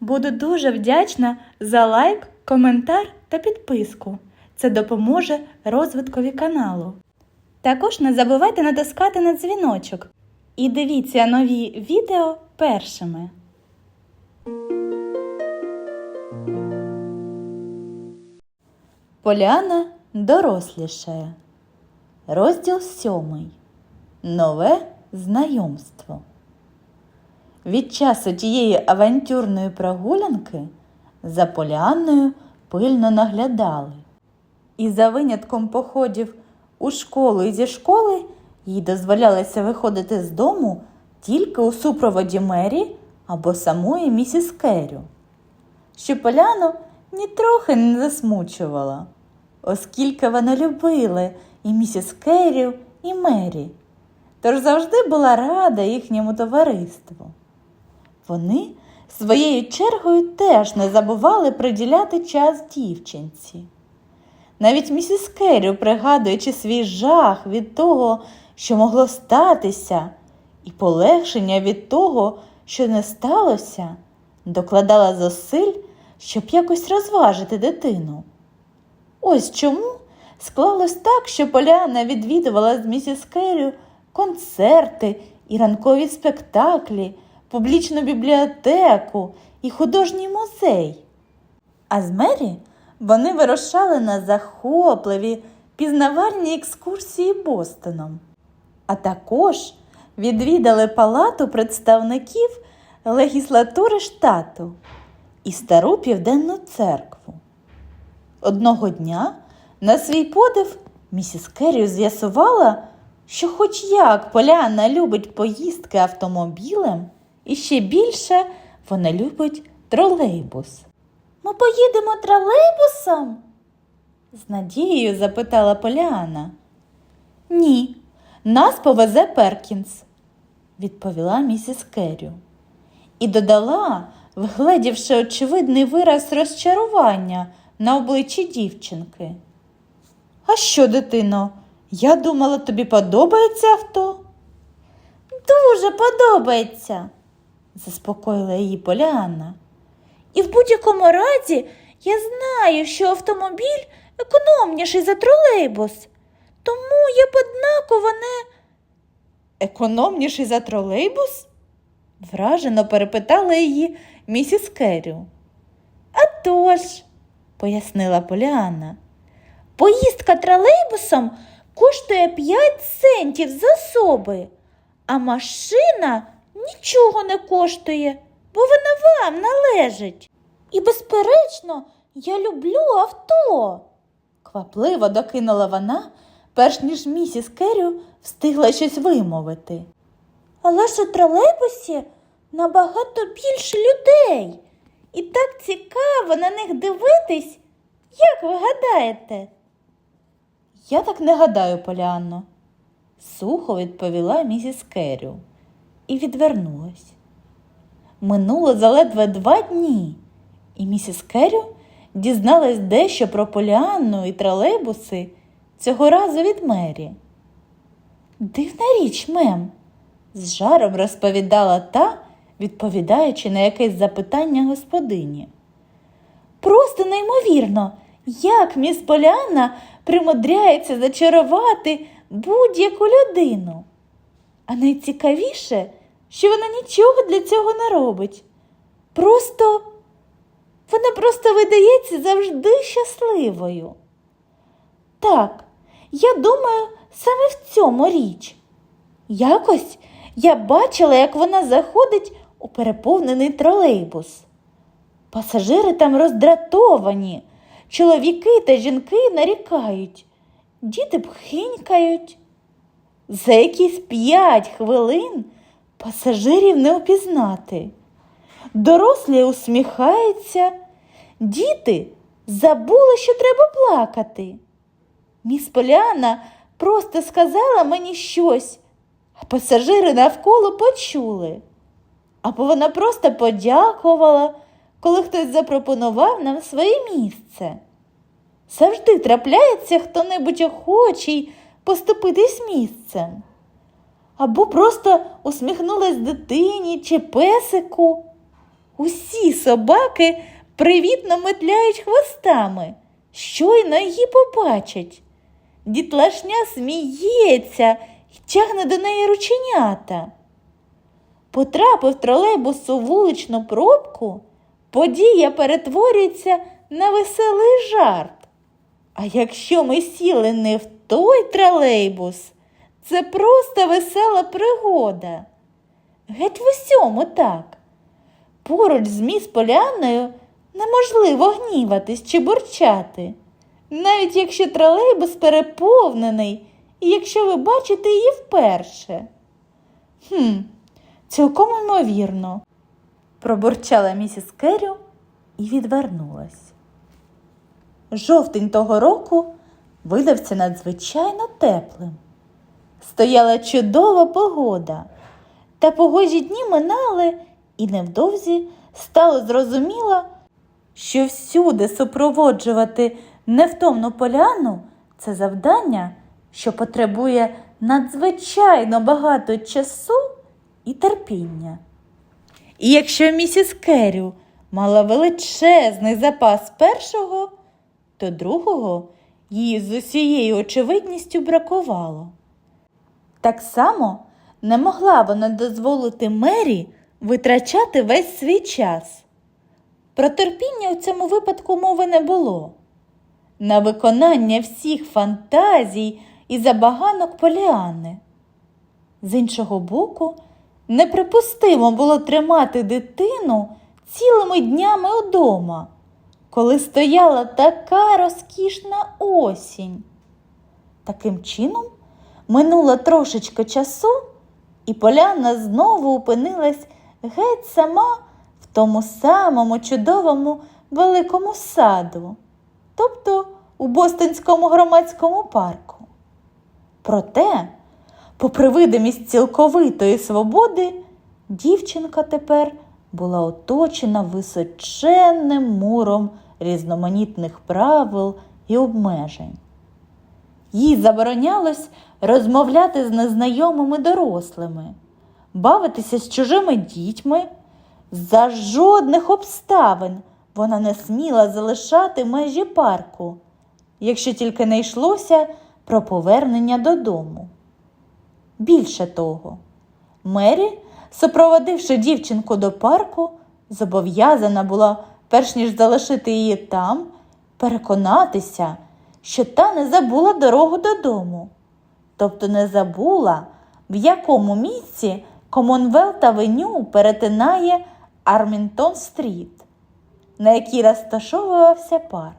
Буду дуже вдячна за лайк, коментар та підписку. Це допоможе розвиткові каналу. Також не забувайте натискати на дзвіночок і дивіться нові відео першими. Поляна дорослішає. Розділ сьомий. Нове знайомство. Від часу тієї авантюрної прогулянки за Поліанною пильно наглядали. І за винятком походів у школу і зі школи їй дозволялося виходити з дому тільки у супроводі Мері або самої місіс Керрю, що Поляну нітрохи не засмучувала, оскільки вона любила і місіс Керрю, і Мері, тож завжди була рада їхньому товариству. Вони своєю чергою теж не забували приділяти час дівчинці. Навіть місіс Керрю, пригадуючи свій жах від того, що могло статися, і полегшення від того, що не сталося, докладала зусиль, щоб якось розважити дитину. Ось чому склалось так, що Поляна відвідувала з місіс Керрю концерти і ранкові спектаклі, публічну бібліотеку і художній музей. А з Мері вони вирушали на захопливі пізнавальні екскурсії Бостоном, а також відвідали палату представників легіслатури штату і стару південну церкву. Одного дня на свій подив місіс Керрі з'ясувала, що хоч як Поляна любить поїздки автомобілем, і ще більше вона любить тролейбус. Ми поїдемо тролейбусом? з надією запитала Поляна. Ні, нас повезе Перкінс, відповіла місіс Керрю. І додала, вгледівши очевидний вираз розчарування на обличчі дівчинки. А що, дитино? Я думала, тобі подобається авто? Дуже подобається, заспокоїла її Поліанна. І в будь-якому разі я знаю, що автомобіль економніший за тролейбус, тому я б однаково не. Економніший за тролейбус? вражено перепитала її місіс Керрю. «А тож», – пояснила Поліанна, поїздка тролейбусом коштує 5 центів з особи, а машина нічого не коштує, бо вона вам належить. І, безперечно, я люблю авто. Квапливо докинула вона, перш ніж місіс Керрю встигла щось вимовити. Але ж у тролейбусі набагато більше людей. І так цікаво на них дивитись, як ви гадаєте? Я так не гадаю, Поліанно, сухо відповіла місіс Керрю і відвернулась. Минуло заледве два дні, і місіс Керрю дізналась дещо про Поліанну і тролейбуси цього разу від Мері. Дивна річ, мем, з жаром розповідала та, відповідаючи на якесь запитання господині. Просто неймовірно, як міс Поліанна примудряється зачарувати будь-яку людину. А найцікавіше, що вона нічого для цього не робить. Просто вона просто видається завжди щасливою. Так, я думаю, саме в цьому річ. Якось я бачила, як вона заходить у переповнений тролейбус. Пасажири там роздратовані, чоловіки та жінки нарікають, діти пхинькають. За якісь п'ять хвилин пасажирів не впізнати. Дорослі усміхаються, діти забули, що треба плакати. Міс Поляна просто сказала мені щось, а пасажири навколо почули. Або вона просто подякувала, коли хтось запропонував нам своє місце. Завжди трапляється хто-небудь охочий поступитись місцем. Або просто усміхнулась дитині чи песику. Усі собаки привітно метляють хвостами, щойно її побачать. Дітлашня сміється і тягне до неї рученята. Потрапив тролейбус у вуличну пробку, подія перетворюється на веселий жарт. А якщо ми сіли не в той тролейбус, це просто весела пригода. Геть в усьому так. Поруч з міс Поляною неможливо гніватись чи бурчати, навіть якщо тролейбус переповнений, і якщо ви бачите її вперше. Хм, цілком ймовірно, пробурчала місіс Керрю і відвернулась. Жовтень того року видався надзвичайно теплим. Стояла чудова погода, та погожі дні минали, і невдовзі стало зрозуміло, що всюди супроводжувати невтомну поляну це завдання, що потребує надзвичайно багато часу і терпіння. І якщо місіс Керрю мала величезний запас першого, то другого їй з усією очевидністю бракувало. Так само не могла вона дозволити Мері витрачати весь свій час. Про терпіння у цьому випадку мови не було. На виконання всіх фантазій і забаганок Поліани. З іншого боку, неприпустимо було тримати дитину цілими днями удома, коли стояла така розкішна осінь. Таким чином, минуло трошечки часу, і Поляна знову опинилась геть сама в тому самому чудовому великому саду, тобто у Бостонському громадському парку. Проте, попри видимість цілковитої свободи, дівчинка тепер була оточена височенним муром різноманітних правил і обмежень. Їй заборонялось розмовляти з незнайомими дорослими, бавитися з чужими дітьми. За жодних обставин вона не сміла залишати межі парку, якщо тільки не йшлося про повернення додому. Більше того, Мері, супроводивши дівчинку до парку, зобов'язана була, перш ніж залишити її там, переконатися, що та не забула дорогу додому, тобто не забула, в якому місці Комонвелт Авеню перетинає Армінтон Стріт, на якій розташовувався парк.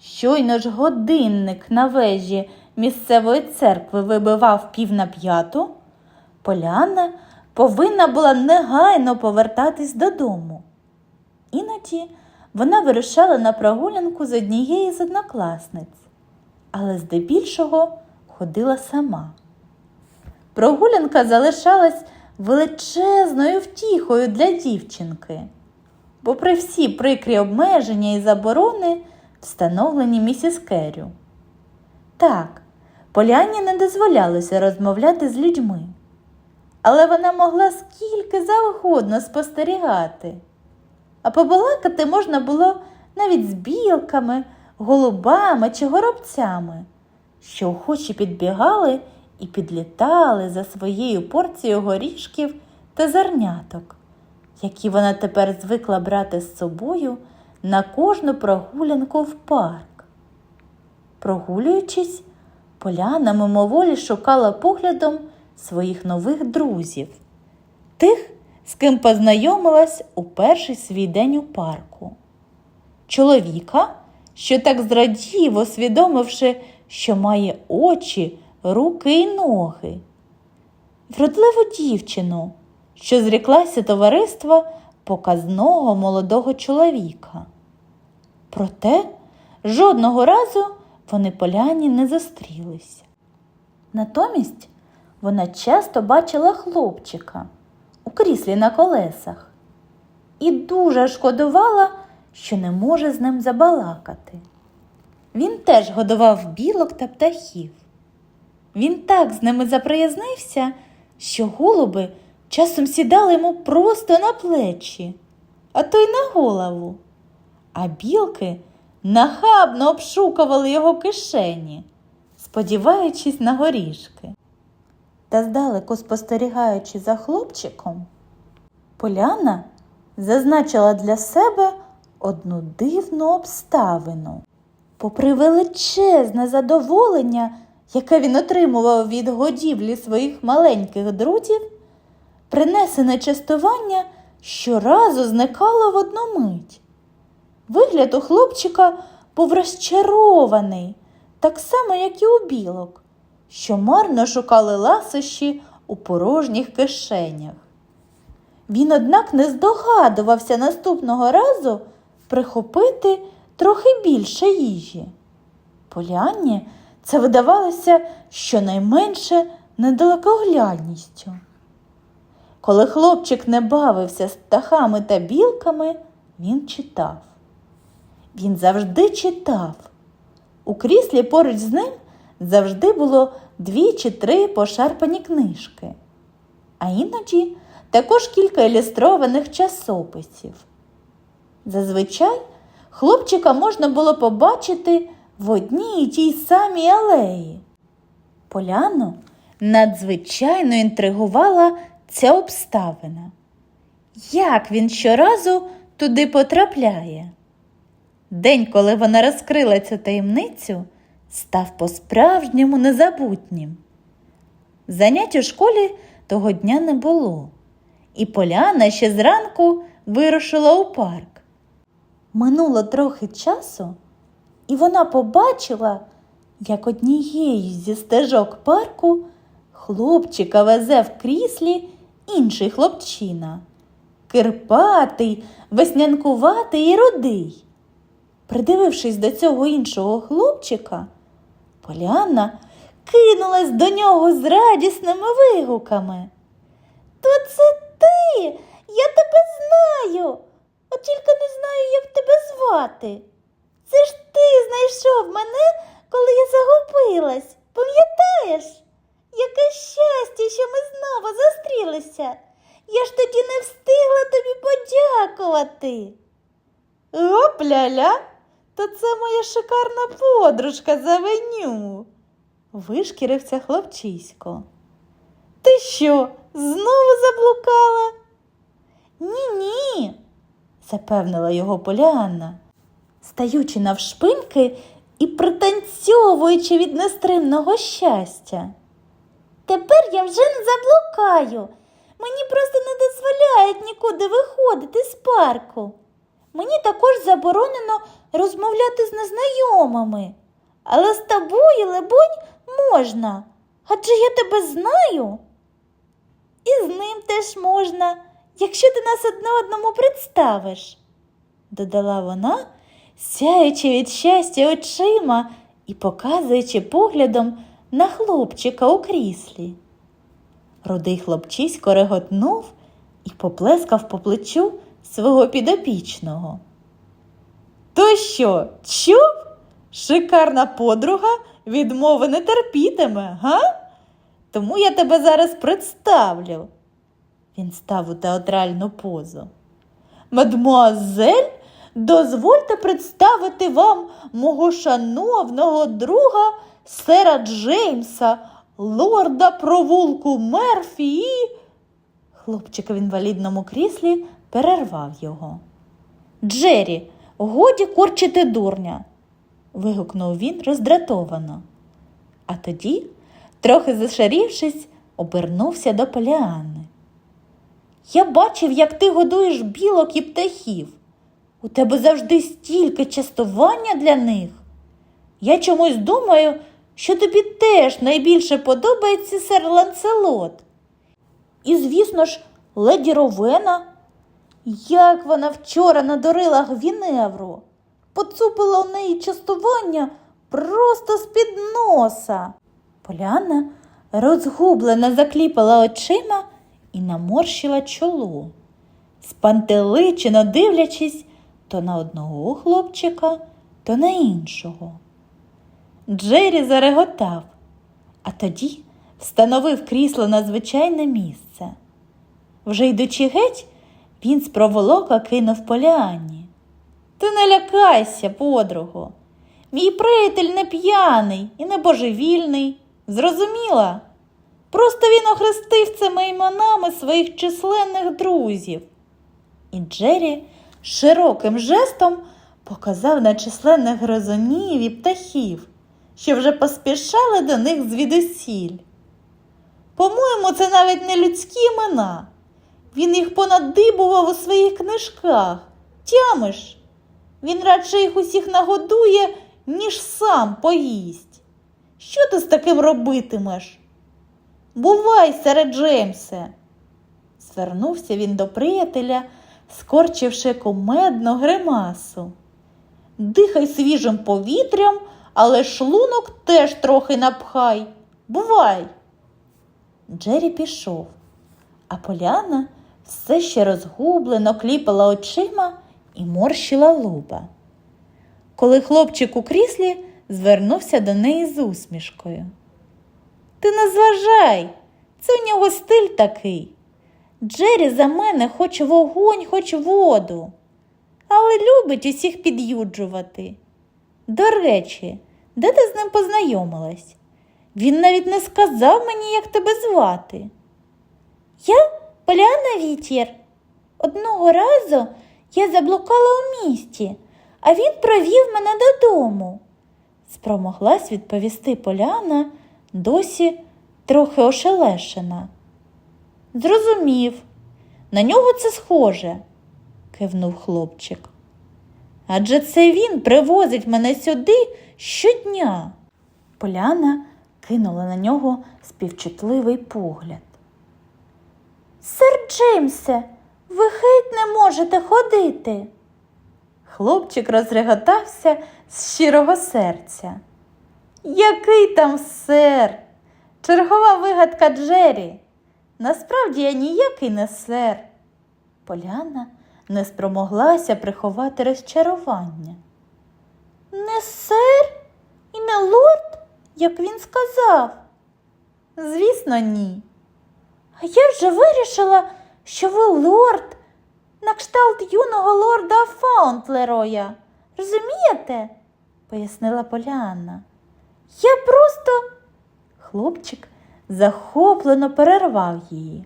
Щойно ж годинник на вежі місцевої церкви вибивав пів на п'яту, Поляна повинна була негайно повертатись додому. Іноді вона вирушала на прогулянку з однієї з однокласниць, але здебільшого ходила сама. Прогулянка залишалась величезною втіхою для дівчинки, бо при всі прикрі обмеження і заборони, встановлені місіс Керрю. Так, Поляні не дозволялося розмовляти з людьми, але вона могла скільки завгодно спостерігати, а побалакати можна було навіть з білками, голубами чи горобцями, що охочі підбігали і підлітали за своєю порцією горішків та зерняток, які вона тепер звикла брати з собою на кожну прогулянку в парк. Прогулюючись, Поляна мимоволі шукала поглядом своїх нових друзів, тих, з ким познайомилась у перший свій день у парку. Чоловіка, що так зрадів, усвідомивши, що має очі, руки й ноги. Вродливу дівчину, що зріклася товариства показного молодого чоловіка. Проте жодного разу вони поляні не зустрілися. Натомість вона часто бачила хлопчика у кріслі на колесах і дуже шкодувала, що не може з ним забалакати. Він теж годував білок та птахів. Він так з ними заприязнився, що голуби часом сідали йому просто на плечі, а то й на голову. А білки нахабно обшукували його кишені, сподіваючись на горішки. Та здалеку спостерігаючи за хлопчиком, Поляна зазначила для себе одну дивну обставину. Попри величезне задоволення, яке він отримував від годівлі своїх маленьких друзів, принесене частування щоразу зникало в одну мить. Вигляд у хлопчика був розчарований, так само, як і у білок, що марно шукали ласощі у порожніх кишенях. Він, однак, не здогадувався наступного разу прихопити трохи більше їжі. Полянні це видавалося щонайменше недалекоглядністю. Коли хлопчик не бавився з птахами та білками, він читав. Він завжди читав. У кріслі поруч з ним завжди було дві чи три пошарпані книжки, а іноді також кілька ілюстрованих часописів. Зазвичай хлопчика можна було побачити в одній і тій самій алеї. Поляну надзвичайно інтригувала ця обставина. Як він щоразу туди потрапляє? День, коли вона розкрила цю таємницю, став по-справжньому незабутнім. Занять у школі того дня не було, і Поляна ще зранку вирушила у парк. Минуло трохи часу, і вона побачила, як однією зі стежок парку хлопчика везе в кріслі інший хлопчина. Кирпатий, веснянкуватий і рудий. Придивившись до цього іншого хлопчика, Поляна кинулась до нього з радісними вигуками. То це ти, я тебе знаю, от тільки не знаю, як тебе звати. Це ж ти знайшов мене, коли я загубилась. Пам'ятаєш? Яке щастя, що ми знову зустрілися. Я ж тоді не встигла тобі подякувати. Опля-ля, то це моя шикарна подружка Завеню. Вишкірився хлопчисько. Ти що, знову заблукала? Ні-ні, запевнила його Поліанна, стаючи навшпиньки і пританцьовуючи від нестримного щастя. Тепер я вже не заблукаю. Мені просто не дозволяють нікуди виходити з парку. Мені також заборонено розмовляти з незнайомими. Але з тобою, лебонь, можна. Адже я тебе знаю. І з ним теж можна, якщо ти нас одне одному представиш, додала вона, сяючи від щастя очима і показуючи поглядом на хлопчика у кріслі. Рудий хлопчисько реготнув і поплескав по плечу свого підопічного. То що, чув? Шикарна подруга відмови не терпітиме, га? Тому я тебе зараз представлю. Він став у театральну позу. Мадмуазель, дозвольте представити вам мого шановного друга сера Джеймса, лорда провулку Мерфі і. Хлопчик в інвалідному кріслі перервав його. Джері, годі корчити дурня. вигукнув він роздратовано. А тоді, трохи зашарівшись, обернувся до Поліанни. Я бачив, як ти годуєш білок і птахів. У тебе завжди стільки частування для них. Я чомусь думаю, що тобі теж найбільше подобається сер Ланцелот. І, звісно ж, леді Ровена. Як вона вчора надурила Гвіневру, поцупила у неї частування просто з-під носа. Поляна розгублено закліпала очима і наморщила чоло, спантеличено дивлячись то на одного хлопчика, то на іншого. Джері зареготав, а тоді встановив крісло на звичайне місце. Вже йдучи геть, він з проволока кинув Поліанні. Ти не лякайся, подруго. Мій приятель не п'яний і не божевільний. Зрозуміла? Просто він охрестив цими іменами своїх численних друзів. І Джері широким жестом показав на численних грозонів і птахів, що вже поспішали до них звідусіль. По-моєму, це навіть не людські імена. Він їх понадибував у своїх книжках. Тямиш? Він радше їх усіх нагодує, ніж сам поїсть. Що ти з таким робитимеш? Бувай, серед Джеймсе. Звернувся він до приятеля, скорчивши кумедну гримасу. Дихай свіжим повітрям, але шлунок теж трохи напхай. Бувай. Джері пішов, а Поляна все ще розгублено кліпала очима і морщила лоба. Коли хлопчик у кріслі звернувся до неї з усмішкою. Ти не зважай, це у нього стиль такий. Джері за мене хоч вогонь, хоч воду, але любить усіх під'юджувати. До речі, де ти з ним познайомилась? Він навіть не сказав мені, як тебе звати. Я Поляна Вітєр. Одного разу я заблукала у місті, а він провів мене додому. Спромоглась відповісти Поляна, досі трохи ошелешена. Зрозумів, на нього це схоже, кивнув хлопчик. Адже це він привозить мене сюди щодня. Поляна кинула на нього співчутливий погляд. Сер Джеймсе, ви геть не можете ходити. Хлопчик розреготався з щирого серця. Який там сер? Чергова вигадка Джері. Насправді я ніякий не сер. Поляна не спромоглася приховати розчарування. Не сер і не лорд, як він сказав. Звісно, ні. А я вже вирішила, що ви лорд, на кшталт юного лорда Фаунтлероя. Розумієте? пояснила Поліанна. Я просто. Хлопчик захоплено перервав її.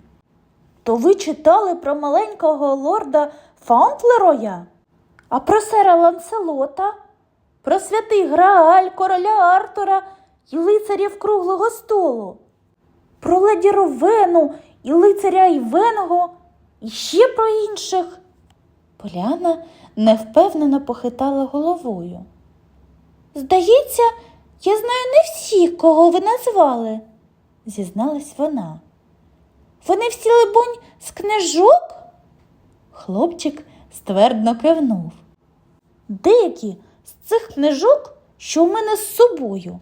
То ви читали про маленького лорда Фаунтлероя? А про сера Ланселота, про святий Грааль, короля Артура і лицарів круглого столу, про леді Ровену і лицаря Івеного, і ще про інших. Поляна невпевнено похитала головою. Здається, я знаю не всіх, кого ви назвали, зізналась вона. Вони всі, либонь, з книжок? Хлопчик ствердно кивнув. Деякі з цих книжок, що у мене з собою,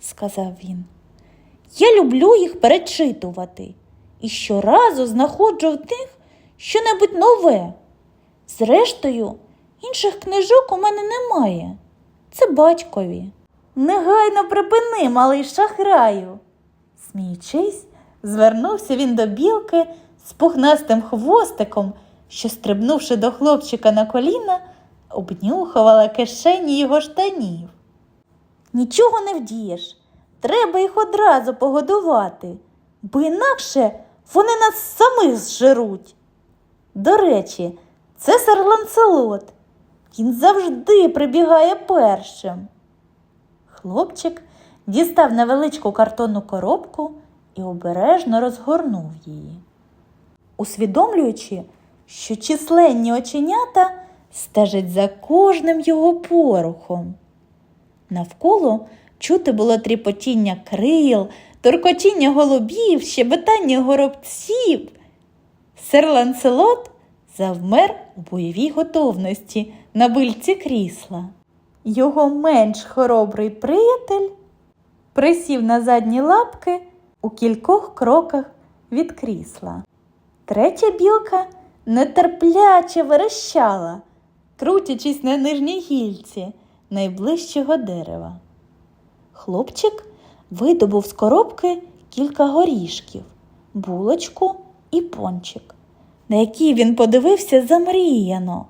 сказав він. Я люблю їх перечитувати і щоразу знаходжу в них щонебудь нове. Зрештою, інших книжок у мене немає. Це батькові. Негайно припини, малий шахраю. Сміючись, звернувся він до білки з пухнастим хвостиком, що, стрибнувши до хлопчика на коліна, обнюхувала кишені його штанів. Нічого не вдієш. Треба їх одразу погодувати, бо інакше вони нас самих зжируть. До речі, це сер Ланцелот. Він завжди прибігає першим. Хлопчик дістав невеличку картонну коробку і обережно розгорнув її, усвідомлюючи, що численні оченята стежать за кожним його порухом. Навколо чути було тріпотіння крил, торкотіння голубів, щебетання горобців. Сер Ланселот завмер у бойовій готовності на бильці крісла. Його менш хоробрий приятель присів на задні лапки у кількох кроках від крісла. Третя білка нетерпляче верещала, крутячись на нижній гільці найближчого дерева. Хлопчик видобув з коробки кілька горішків, булочку і пончик. на якій він подивився замріяно,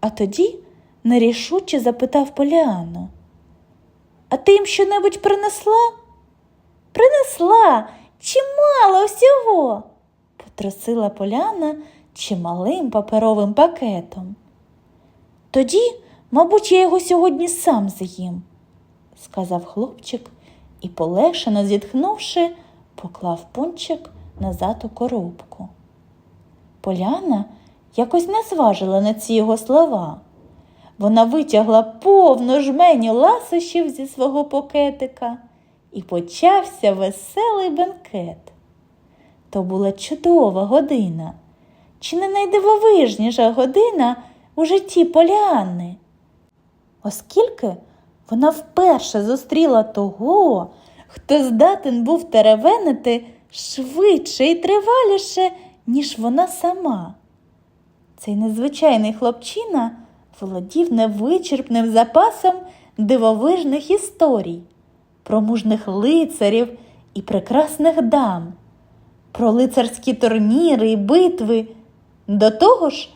а тоді нерішуче запитав Поліану. А ти їм щонебудь принесла? Принесла чимало всього, потросила Поляна чималим паперовим пакетом. Тоді, мабуть, я його сьогодні сам з'їм, сказав хлопчик і, полегшено зітхнувши, поклав пончик назад у коробку. Поляна якось не зважила на ці його слова. Вона витягла повну жменю ласощів зі свого пакетика і почався веселий бенкет. То була чудова година, чи не найдивовижніша година у житті Поліанни. Оскільки вона вперше зустріла того, хто здатен був теревенити швидше і триваліше, ніж вона сама. Цей незвичайний хлопчина володів невичерпним запасом дивовижних історій, про мужних лицарів і прекрасних дам, про лицарські турніри і битви. До того ж,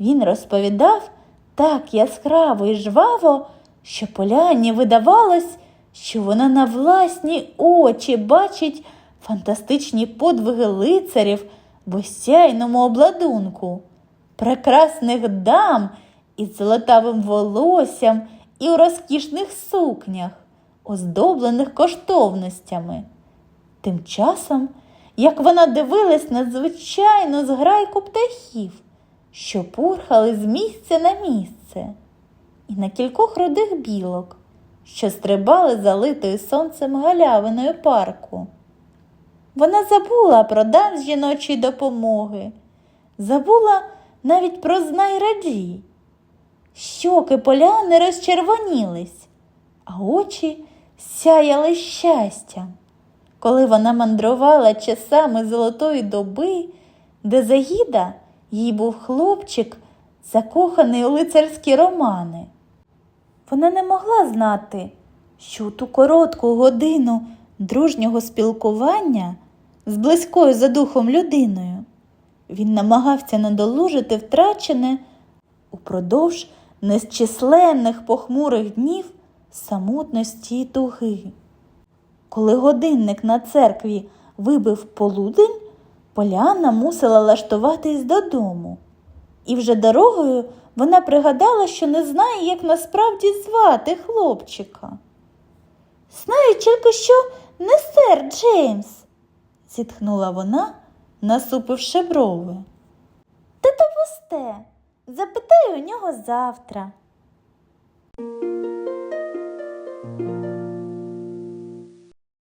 він розповідав так яскраво і жваво, що Поляні видавалось, що вона на власні очі бачить фантастичні подвиги лицарів в осяйному обладунку, прекрасних дам із золотавим волоссям і у розкішних сукнях, оздоблених коштовностями. Тим часом, як вона дивилась на звичайну зграйку птахів, що пурхали з місця на місце, і на кількох рудих білок, що стрибали залитою сонцем галявиною парку. Вона забула про дан жіночої допомоги, забула навіть про знай раджі. Щоки поляни розчервонілись, а очі сяяли щастям, коли вона мандрувала часами золотої доби, де Загіда їй був хлопчик, закоханий у лицарські романи. Вона не могла знати, що у ту коротку годину дружнього спілкування з близькою за духом людиною він намагався надолужити втрачене упродовж незчисленних похмурих днів самотності й туги. Коли годинник на церкві вибив полудень, Поляна мусила лаштуватись додому. І вже дорогою вона пригадала, що не знає, як насправді звати хлопчика. Знаю тільки, що не сер Джеймс, зітхнула вона, насупивши брови. Та то пусте, запитаю у нього завтра.